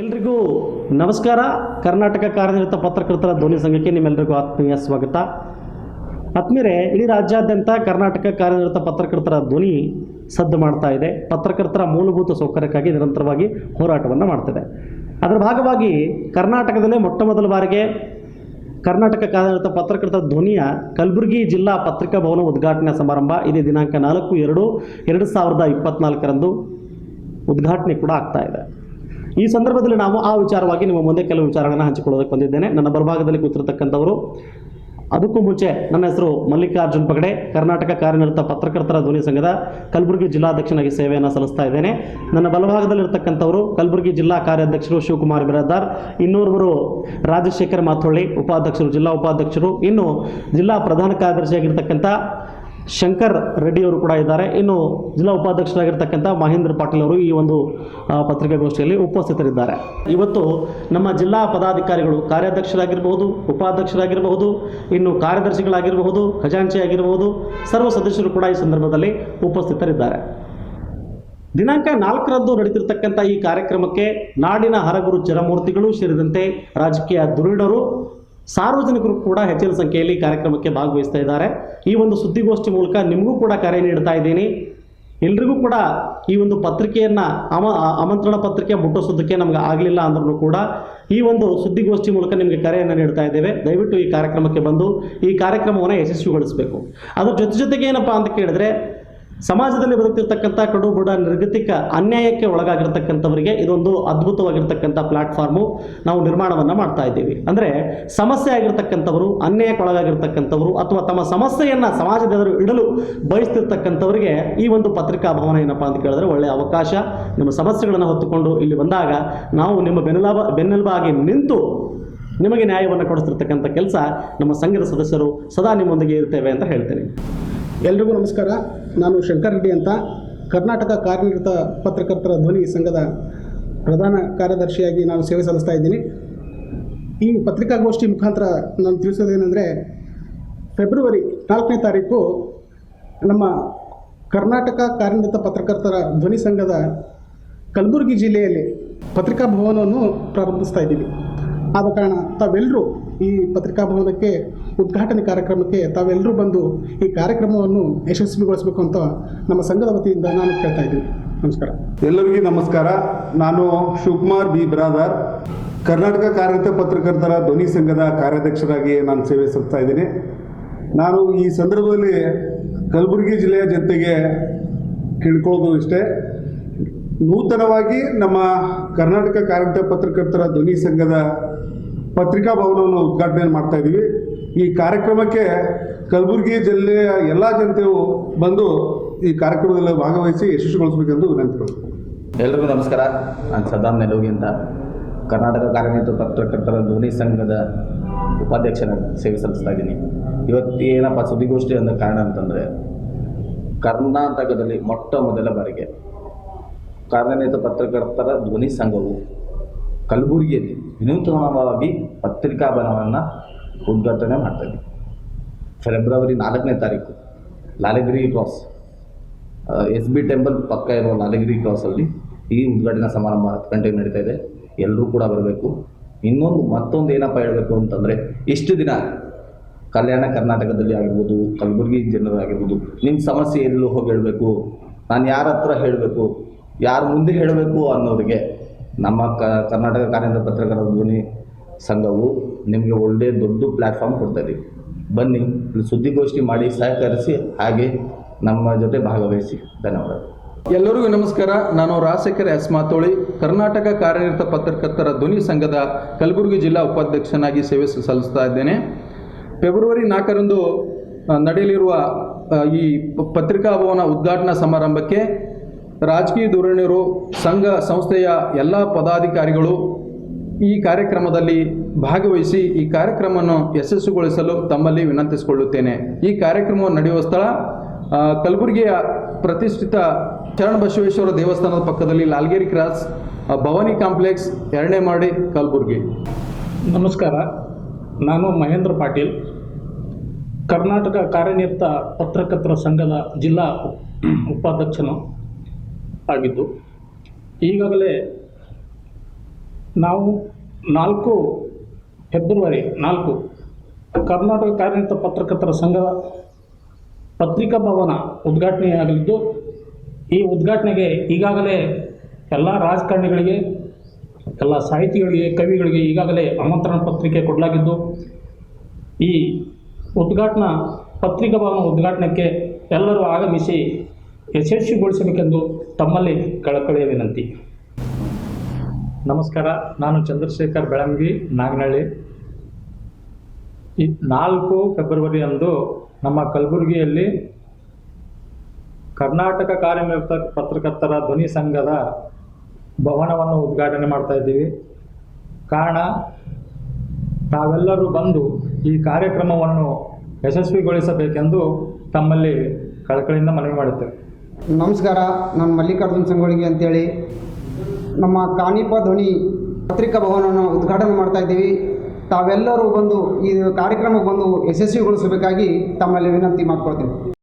ಎಲ್ರಿಗೂ ನಮಸ್ಕಾರ. ಕರ್ನಾಟಕ ಕಾರ್ಯನಿರತ ಪತ್ರಕರ್ತರ ಧ್ವನಿ ಸಂಘಕ್ಕೆ ನಿಮ್ಮೆಲ್ಲರಿಗೂ ಆತ್ಮೀಯ ಸ್ವಾಗತ. ಆತ್ಮೀಯರೇ, ಇಡೀ ರಾಜ್ಯಾದ್ಯಂತ ಕರ್ನಾಟಕ ಕಾರ್ಯನಿರತ ಪತ್ರಕರ್ತರ ಧ್ವನಿ ಸದ್ದು ಮಾಡ್ತಾ ಇದೆ. ಪತ್ರಕರ್ತರ ಮೂಲಭೂತ ಸೌಕರ್ಯಕ್ಕಾಗಿ ನಿರಂತರವಾಗಿ ಹೋರಾಟವನ್ನು ಮಾಡ್ತಿದೆ. ಅದರ ಭಾಗವಾಗಿ ಕರ್ನಾಟಕದಲ್ಲೇ ಮೊಟ್ಟ ಮೊದಲ ಬಾರಿಗೆ ಕರ್ನಾಟಕ ಕಾರ್ಯನಿರತ ಪತ್ರಕರ್ತರ ಧ್ವನಿಯ ಕಲಬುರಗಿ ಜಿಲ್ಲಾ ಪತ್ರಿಕಾ ಭವನ ಉದ್ಘಾಟನಾ ಸಮಾರಂಭ ಇದೇ ದಿನಾಂಕ ನಾಲ್ಕು, ಎರಡು ಎರಡು ಸಾವಿರದ ಇಪ್ಪತ್ನಾಲ್ಕರಂದು ಉದ್ಘಾಟನೆ ಕೂಡ ಆಗ್ತಾ ಇದೆ. ಈ ಸಂದರ್ಭದಲ್ಲಿ ನಾವು ಆ ವಿಚಾರವಾಗಿ ನಿಮ್ಮ ಮುಂದೆ ಕೆಲವು ವಿಚಾರಗಳನ್ನು ಹಂಚಿಕೊಳ್ಳೋದಕ್ಕೆ ಬಂದಿದ್ದೇನೆ. ನನ್ನ ಬಲಭಾಗದಲ್ಲಿ ಕೂತಿರ್ತಕ್ಕಂಥವರು, ಅದಕ್ಕೂ ಮುಂಚೆ ನನ್ನ ಹೆಸರು ಮಲ್ಲಿಕಾರ್ಜುನ್ ಪಗಡೆ, ಕರ್ನಾಟಕ ಕಾರ್ಯನಿರತ ಪತ್ರಕರ್ತರ ಧ್ವನಿ ಸಂಘದ ಕಲಬುರಗಿ ಜಿಲ್ಲಾಧ್ಯಕ್ಷನಾಗಿ ಸೇವೆಯನ್ನು ಸಲ್ಲಿಸ್ತಾ ಇದ್ದೇನೆ. ನನ್ನ ಬಲಭಾಗದಲ್ಲಿರ್ತಕ್ಕಂಥವರು ಕಲಬುರಗಿ ಜಿಲ್ಲಾ ಕಾರ್ಯಾಧ್ಯಕ್ಷರು ಶಿವಕುಮಾರ್ ಬಿರಾದಾರ್, ಇನ್ನೋರ್ವರು ರಾಜಶೇಖರ್ ಮಾಥೊಳ್ಳಿ, ಉಪಾಧ್ಯಕ್ಷರು, ಜಿಲ್ಲಾ ಉಪಾಧ್ಯಕ್ಷರು, ಇನ್ನು ಜಿಲ್ಲಾ ಪ್ರಧಾನ ಕಾರ್ಯದರ್ಶಿಯಾಗಿರ್ತಕ್ಕಂಥ ಶಂಕರ್ ರೆಡ್ಡಿ ಅವರು ಕೂಡ ಇದ್ದಾರೆ. ಇನ್ನು ಜಿಲ್ಲಾ ಉಪಾಧ್ಯಕ್ಷರಾಗಿರ್ತಕ್ಕಂಥ ಮಹೇಂದ್ರ ಪಾಟೀಲ್ ಅವರು ಈ ಒಂದು ಪತ್ರಿಕಾಗೋಷ್ಠಿಯಲ್ಲಿ ಉಪಸ್ಥಿತರಿದ್ದಾರೆ. ಇವತ್ತು ನಮ್ಮ ಜಿಲ್ಲಾ ಪದಾಧಿಕಾರಿಗಳು ಕಾರ್ಯಾಧ್ಯಕ್ಷರಾಗಿರಬಹುದು, ಉಪಾಧ್ಯಕ್ಷರಾಗಿರಬಹುದು, ಇನ್ನು ಕಾರ್ಯದರ್ಶಿಗಳಾಗಿರಬಹುದು, ಖಜಾಂಚಿ ಆಗಿರಬಹುದು, ಸರ್ವ ಸದಸ್ಯರು ಕೂಡ ಈ ಸಂದರ್ಭದಲ್ಲಿ ಉಪಸ್ಥಿತರಿದ್ದಾರೆ. ದಿನಾಂಕ ನಾಲ್ಕರಂದು ನಡೆದಿರತಕ್ಕಂಥ ಈ ಕಾರ್ಯಕ್ರಮಕ್ಕೆ ನಾಡಿನ ಹರಗುರು ಚರಮೂರ್ತಿಗಳು ಸೇರಿದಂತೆ ರಾಜಕೀಯ ಧುರೀಣರು ಸಾರ್ವಜನಿಕರು ಕೂಡ ಹೆಚ್ಚಿನ ಸಂಖ್ಯೆಯಲ್ಲಿ ಕಾರ್ಯಕ್ರಮಕ್ಕೆ ಭಾಗವಹಿಸ್ತಾ ಇದ್ದಾರೆ. ಈ ಒಂದು ಸುದ್ದಿಗೋಷ್ಠಿ ಮೂಲಕ ನಿಮಗೂ ಕೂಡ ಕರೆ ನೀಡ್ತಾ ಇದ್ದೀನಿ. ಎಲ್ರಿಗೂ ಕೂಡ ಈ ಒಂದು ಪತ್ರಿಕೆಯನ್ನು ಅಮ, ಆ- ಆಮಂತ್ರಣ ಪತ್ರಿಕೆ ಮುಟ್ಟಿಸೋದಕ್ಕೆ ನಮ್ಗೆ ಆಗಲಿಲ್ಲ ಅಂದ್ರೂ ಕೂಡ ಈ ಒಂದು ಸುದ್ದಿಗೋಷ್ಠಿ ಮೂಲಕ ನಿಮಗೆ ಕರೆಯನ್ನು ನೀಡ್ತಾ ಇದ್ದೇವೆ. ದಯವಿಟ್ಟು ಈ ಕಾರ್ಯಕ್ರಮಕ್ಕೆ ಬಂದು ಈ ಕಾರ್ಯಕ್ರಮವನ್ನು ಯಶಸ್ವಿಗೊಳಿಸಬೇಕು. ಅದ್ರ ಜೊತೆ ಜೊತೆಗೆ ಏನಪ್ಪ ಅಂತ ಕೇಳಿದ್ರೆ ಸಮಾಜದಲ್ಲಿ ಬದುಕ್ತಿರ್ತಕ್ಕಂಥ ಕಡು ಬುಡ ನಿರ್ಗತಿಕ ಅನ್ಯಾಯಕ್ಕೆ ಒಳಗಾಗಿರ್ತಕ್ಕಂಥವರಿಗೆ ಇದೊಂದು ಅದ್ಭುತವಾಗಿರ್ತಕ್ಕಂಥ ಪ್ಲಾಟ್ಫಾರ್ಮು ನಾವು ನಿರ್ಮಾಣವನ್ನು ಮಾಡ್ತಾ ಇದ್ದೀವಿ. ಅಂದರೆ ಸಮಸ್ಯೆ ಆಗಿರ್ತಕ್ಕಂಥವರು, ಅನ್ಯಾಯಕ್ಕೆ ಒಳಗಾಗಿರ್ತಕ್ಕಂಥವರು ಅಥವಾ ತಮ್ಮ ಸಮಸ್ಯೆಯನ್ನು ಸಮಾಜದ ಇಡಲು ಬಯಸ್ತಿರ್ತಕ್ಕಂಥವರಿಗೆ ಈ ಒಂದು ಪತ್ರಿಕಾ ಭವನ ಏನಪ್ಪ ಅಂತ ಕೇಳಿದ್ರೆ ಒಳ್ಳೆಯ ಅವಕಾಶ. ನಿಮ್ಮ ಸಮಸ್ಯೆಗಳನ್ನು ಹೊತ್ತುಕೊಂಡು ಇಲ್ಲಿ ಬಂದಾಗ ನಾವು ನಿಮ್ಮ ಬೆನ್ನೆಲಾಬ, ಬೆನ್ನೆಲುಬಾಗಿ ನಿಂತು ನಿಮಗೆ ನ್ಯಾಯವನ್ನು ಕೊಡಿಸ್ತಿರ್ತಕ್ಕಂಥ ಕೆಲಸ ನಮ್ಮ ಸಂಘದ ಸದಸ್ಯರು ಸದಾ ನಿಮ್ಮೊಂದಿಗೆ ಇರ್ತೇವೆ ಅಂತ ಹೇಳ್ತೇನೆ. ಎಲ್ರಿಗೂ ನಮಸ್ಕಾರ. ನಾನು ಶಂಕರ್ ರೆಡ್ಡಿ ಅಂತ ಕರ್ನಾಟಕ ಕಾರ್ಯನಿರತ ಪತ್ರಕರ್ತರ ಧ್ವನಿ ಸಂಘದ ಪ್ರಧಾನ ಕಾರ್ಯದರ್ಶಿಯಾಗಿ ನಾನು ಸೇವೆ ಸಲ್ಲಿಸ್ತಾ ಇದ್ದೀನಿ. ಈ ಪತ್ರಿಕಾಗೋಷ್ಠಿ ಮುಖಾಂತರ ನಾನು ತಿಳಿಸೋದೇನೆಂದರೆ, ಫೆಬ್ರವರಿ ನಾಲ್ಕನೇ ತಾರೀಕು ನಮ್ಮ ಕರ್ನಾಟಕ ಕಾರ್ಯನಿರತ ಪತ್ರಕರ್ತರ ಧ್ವನಿ ಸಂಘದ ಕಲಬುರಗಿ ಜಿಲ್ಲೆಯಲ್ಲಿ ಪತ್ರಿಕಾ ಭವನವನ್ನು ಪ್ರಾರಂಭಿಸ್ತಾ ಇದ್ದೀವಿ. ಆದ ಕಾರಣ ತಾವೆಲ್ಲರೂ ಈ ಪತ್ರಿಕಾ ಭವನಕ್ಕೆ ಉದ್ಘಾಟನೆ ಕಾರ್ಯಕ್ರಮಕ್ಕೆ ತಾವೆಲ್ಲರೂ ಬಂದು ಈ ಕಾರ್ಯಕ್ರಮವನ್ನು ಯಶಸ್ವಿಗೊಳಿಸಬೇಕು ಅಂತ ನಮ್ಮ ಸಂಘದ ವತಿಯಿಂದ ನಾನು ಕೇಳ್ತಾ ಇದ್ದೀನಿ. ನಮಸ್ಕಾರ. ಎಲ್ಲರಿಗೂ ನಮಸ್ಕಾರ. ನಾನು ಶಿವಕುಮಾರ್ ಬಿ ಬ್ರಾದರ್. ಕರ್ನಾಟಕ ಕಾರ್ಯರತ ಪತ್ರಕರ್ತರ ಧ್ವನಿ ಸಂಘದ ಕಾರ್ಯಾಧ್ಯಕ್ಷರಾಗಿ ನಾನು ಸೇವೆ ಸಲ್ಲಿಸ್ತಾ ಇದ್ದೀನಿ. ನಾನು ಈ ಸಂದರ್ಭದಲ್ಲಿ ಕಲಬುರಗಿ ಜಿಲ್ಲೆಯ ಜನತೆಗೆ ಕೇಳ್ಕೊಳ್ಳೋದು ಇಷ್ಟೇ. ನೂತನವಾಗಿ ನಮ್ಮ ಕರ್ನಾಟಕ ಕಾರ್ಯನಿರತ ಪತ್ರಕರ್ತರ ಧ್ವನಿ ಸಂಘದ ಪತ್ರಿಕಾ ಭವನವನ್ನು ಉದ್ಘಾಟನೆ ಮಾಡ್ತಾ ಇದ್ದೀವಿ. ಈ ಕಾರ್ಯಕ್ರಮಕ್ಕೆ ಕಲಬುರಗಿ ಜಿಲ್ಲೆಯ ಎಲ್ಲ ಜನತೆಯು ಬಂದು ಈ ಕಾರ್ಯಕ್ರಮದಲ್ಲಿ ಭಾಗವಹಿಸಿ ಯಶಸ್ವಿಗೊಳಿಸಬೇಕೆಂದು ವಿನಂತಿಗಳು ಎಲ್ರಿಗೂ ನಮಸ್ಕಾರ. ನಾನು ಸದಾಮ್ ನೆಲೋಗಿ ಅಂತ. ಕರ್ನಾಟಕ ಕಾರ್ಯನಿತ ಪತ್ರಕರ್ತರ ಧ್ವನಿ ಸಂಘದ ಉಪಾಧ್ಯಕ್ಷನ ಸೇವೆ ಸಲ್ಲಿಸ್ತಾ ಇದ್ದೀನಿ. ಇವತ್ತು ಏನಪ್ಪ ಸುದ್ದಿಗೋಷ್ಠಿ ಅನ್ನೋ ಕಾರಣ ಅಂತಂದರೆ, ಕರ್ನಾಟಕದಲ್ಲಿ ಮೊಟ್ಟ ಮೊದಲ ಬಾರಿಗೆ ಕಾರ್ಯನಿರತ ಪತ್ರಕರ್ತರ ಧ್ವನಿ ಸಂಘವು ಕಲಬುರಗಿಯಲ್ಲಿ ವಿನೂತನವಾಗಿ ಪತ್ರಿಕಾ ಭವನವನ್ನು ಉದ್ಘಾಟನೆ ಮಾಡ್ತಾ ಇದ್ದೀವಿ ಫೆಬ್ರವರಿ ನಾಲ್ಕನೇ ತಾರೀಕು, Lalagiri cross. S B temple ಪಕ್ಕ ಇರುವ ಲಾಲಗಿರಿ ಕ್ರಾಸಲ್ಲಿ ಈ ಉದ್ಘಾಟನಾ ಸಮಾರಂಭ ಹತ್ತು ಗಂಟೆಗೆ ನಡೀತಾ ಇದೆ. ಎಲ್ಲರೂ ಕೂಡ ಬರಬೇಕು. ಇನ್ನೊಂದು ಮತ್ತೊಂದು ಏನಪ್ಪ ಹೇಳಬೇಕು ಅಂತಂದರೆ, ಇಷ್ಟು ದಿನ ಕಲ್ಯಾಣ ಕರ್ನಾಟಕದಲ್ಲಿ ಆಗಿರ್ಬೋದು, ಕಲಬುರಗಿ ಜನರಾಗಿರ್ಬೋದು ನಿಮ್ಮ ಸಮಸ್ಯೆ ಎಲ್ಲೂ ಹೋಗಿ ಹೇಳಬೇಕು. ನಾನು ಯಾರ ಹತ್ರ ಹೇಳಬೇಕು? ಯಾರ ಮುಂದೆ ಹೇಳಬೇಕು ಅನ್ನೋರಿಗೆ ನಮ್ಮ ಕರ್ನಾಟಕ ಕಾರ್ಯನಿರತ ಪತ್ರಕರ್ತರ ಧ್ವನಿ ಸಂಘವು ನಿಮಗೆ ಒಳ್ಳೆಯ ದೊಡ್ಡ ಪ್ಲ್ಯಾಟ್ಫಾರ್ಮ್ ಕೊಡ್ತಾ ಇದೀವಿ ಬನ್ನಿ, ಸುದ್ದಿಗೋಷ್ಠಿ ಮಾಡಿ ಸಹಕರಿಸಿ, ಹಾಗೆ ನಮ್ಮ ಜೊತೆ ಭಾಗವಹಿಸಿ. ಧನ್ಯವಾದಗಳು ಎಲ್ಲರಿಗೂ ನಮಸ್ಕಾರ. ನಾನು ರಾಜಶೇಖರ್ ಎಸ್ ಮಾತೋಳಿ, ಕರ್ನಾಟಕ ಕಾರ್ಯನಿರತ ಪತ್ರಕರ್ತರ ಧ್ವನಿ ಸಂಘದ ಕಲಬುರಗಿ ಜಿಲ್ಲಾ ಉಪಾಧ್ಯಕ್ಷನಾಗಿ ಸೇವೆ ಸಲ್ಲಿಸ್ತಾ ಇದ್ದೇನೆ. ಫೆಬ್ರವರಿ ನಾಲ್ಕರಂದು ನಡೆಯಲಿರುವ ಈ ಪತ್ರಿಕಾ ಭವನ ಉದ್ಘಾಟನಾ ಸಮಾರಂಭಕ್ಕೆ ರಾಜಕೀಯ ಧೋರಣೆಯರು ಸಂಘ ಸಂಸ್ಥೆಯ ಎಲ್ಲ ಪದಾಧಿಕಾರಿಗಳು ಈ ಕಾರ್ಯಕ್ರಮದಲ್ಲಿ ಭಾಗವಹಿಸಿ ಈ ಕಾರ್ಯಕ್ರಮವನ್ನು ಯಶಸ್ವಿಗೊಳಿಸಲು ತಮ್ಮಲ್ಲಿ ವಿನಂತಿಸಿಕೊಳ್ಳುತ್ತೇನೆ. ಈ ಕಾರ್ಯಕ್ರಮವನ್ನು ನಡೆಯುವ ಸ್ಥಳ ಕಲಬುರಗಿಯ ಪ್ರತಿಷ್ಠಿತ ಚರಣ ಬಸವೇಶ್ವರ ದೇವಸ್ಥಾನದ ಪಕ್ಕದಲ್ಲಿ ಲಾಲ್ಗೇರಿ ಕ್ರಾಸ್ ಭವಾನಿ ಕಾಂಪ್ಲೆಕ್ಸ್ ಎರಡನೇ ಮಾಡಿ ಕಲಬುರಗಿ. ನಮಸ್ಕಾರ. ನಾನು ಮಹೇಂದ್ರ ಪಾಟೀಲ್. ಕರ್ನಾಟಕ ಕಾರ್ಯನಿರತ ಪತ್ರಕರ್ತರ ಸಂಘದ ಜಿಲ್ಲಾ ಉಪಾಧ್ಯಕ್ಷನು. ಆಗಿದ್ದು, ಈಗಾಗಲೇ ನಾವು ನಾಲ್ಕು ಫೆಬ್ರವರಿ, ನಾಲ್ಕು ಕರ್ನಾಟಕ ಕಾರ್ಯನಿರತ ಪತ್ರಕರ್ತರ ಸಂಘ ಪತ್ರಿಕಾ ಭವನ ಉದ್ಘಾಟನೆಯಾಗಲಿದ್ದು, ಈ ಉದ್ಘಾಟನೆಗೆ ಈಗಾಗಲೇ ಎಲ್ಲ ರಾಜಕಾರಣಿಗಳಿಗೆ, ಎಲ್ಲ ಸಾಹಿತಿಗಳಿಗೆ, ಕವಿಗಳಿಗೆ ಈಗಾಗಲೇ ಆಮಂತ್ರಣ ಪತ್ರಿಕೆ ಕೊಡಲಾಗಿದ್ದು, ಈ ಉದ್ಘಾಟನಾ ಪತ್ರಿಕಾ ಭವನ ಉದ್ಘಾಟನೆಗೆ ಎಲ್ಲರೂ ಆಗಮಿಸಿ ಯಶಸ್ವಿಗೊಳಿಸಬೇಕೆಂದು ತಮ್ಮಲ್ಲಿ ಕಳಕಳಿಯ ವಿನಂತಿ. ನಮಸ್ಕಾರ, ನಾನು ಚಂದ್ರಶೇಖರ್ ಬೆಳಂಗಿ, ನಾಗನಹಳ್ಳಿ. ಈ ನಾಲ್ಕು ಫೆಬ್ರವರಿ ಅಂದು ನಮ್ಮ ಕಲಬುರಗಿಯಲ್ಲಿ ಕರ್ನಾಟಕ ಕಾರ್ಯನಿರತ ಪತ್ರಕರ್ತರ ಧ್ವನಿ ಸಂಘದ ಭವನವನ್ನು ಉದ್ಘಾಟನೆ ಮಾಡ್ತಾ ಇದ್ದೀವಿ. ಕಾರಣ, ತಾವೆಲ್ಲರೂ ಬಂದು ಈ ಕಾರ್ಯಕ್ರಮವನ್ನು ಯಶಸ್ವಿಗೊಳಿಸಬೇಕೆಂದು ತಮ್ಮಲ್ಲಿ ಕಳಕಳಿಯಿಂದ ಮನವಿ ಮಾಡುತ್ತೇವೆ. ನಮಸ್ಕಾರ, ನಾನು ಮಲ್ಲಿಕಾರ್ಜುನ್ ಸಂಗೊಳ್ಗಿ ಅಂತೇಳಿ. ನಮ್ಮ ಕಾನಿಪ ಧ್ವನಿ ಪತ್ರಿಕಾ ಭವನವನ್ನು ಉದ್ಘಾಟನೆ ಮಾಡ್ತಾ ಇದ್ದೀವಿ. ತಾವೆಲ್ಲರೂ ಬಂದು ಈ ಕಾರ್ಯಕ್ರಮಕ್ಕೆ ಬಂದು ಯಶಸ್ವಿಗೊಳಿಸಬೇಕಾಗಿ ತಮ್ಮಲ್ಲಿ ವಿನಂತಿ ಮಾಡ್ಕೊಳ್ತೀನಿ.